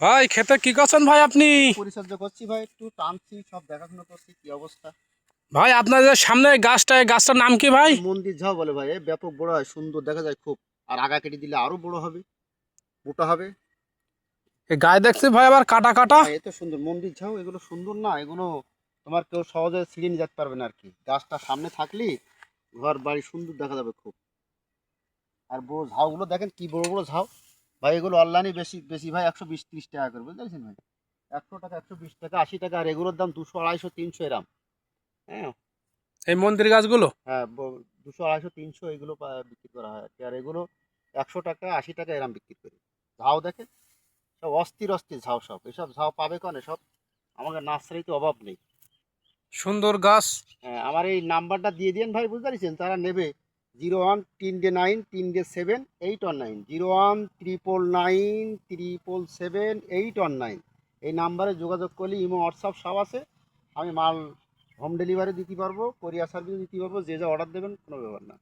ভাই খেতে কি করছেন ভাই আপনি? পরিচর্যা করছি ভাই একটু টানছি সব দেখাশোনা করছি কি অবস্থা? ভাই আপনাদের সামনে গাছটা গাছটার নাম কি ভাই? মন্দির ঝাও বলে ভাই ব্যাপক বড় হয় সুন্দর দেখা যায় খুব। আর আগা কেটে দিলে আরও বড় হবে মোটা হবে। গায়ে দেখছি ভাই আবার কাটা কাটা। এ তো সুন্দর মন্দির ঝাউ এগুলো সুন্দর না এগুলো তোমার কেউ সহজে ছিঁড়ে নিয়ে যেতে পারবে না আর কি গাছটা সামনে থাকলে ঘর বাড়ি সুন্দর দেখা যাবে খুব। আর বড় ঝাউগুলো দেখেন কি বড় বড় ঝাউ। ভাই এগুলো অনলাইনে বেশি বেশি ভাই একশো বিশ ত্রিশ টাকা করে বুঝতে পারছেন ভাই? একশো টাকা একশো বিশ টাকা আশি টাকা আর এগুলোর দাম দুশো আড়াইশো তিনশো এরাম। হ্যাঁ? এই মন্দির গাছগুলো? হ্যাঁ দুশো আড়াইশো তিনশো এগুলো বিক্রি করা হয় আর এগুলো একশো টাকা আশি টাকা এরাম বিক্রি করি। ঝাউ দেখে সব অস্থির অস্থির ঝাউ সব। এসব ঝাউ পাবে কনে? সব আমাকে নার্সারিতে অভাব নেই। সুন্দর গাছ। হ্যাঁ, আমার এই নাম্বারটা দিয়ে দিন ভাই বুঝতে পারছেন? তারা নেবে। জিরো ওয়ান তিন ডে নাইন তিন day seven eight one nine zero one triple nine triple seven eight one nine এই নাম্বারে যোগাযোগ করলে ইমো, হোয়াটসঅ্যাপ সব আছে। আমি মাল হোম ডেলিভারি দিতে পারব কোরিয়ার সার্ভিস দিতে পারব, যে যা অর্ডার দেবেন, কোনো ব্যাপার না।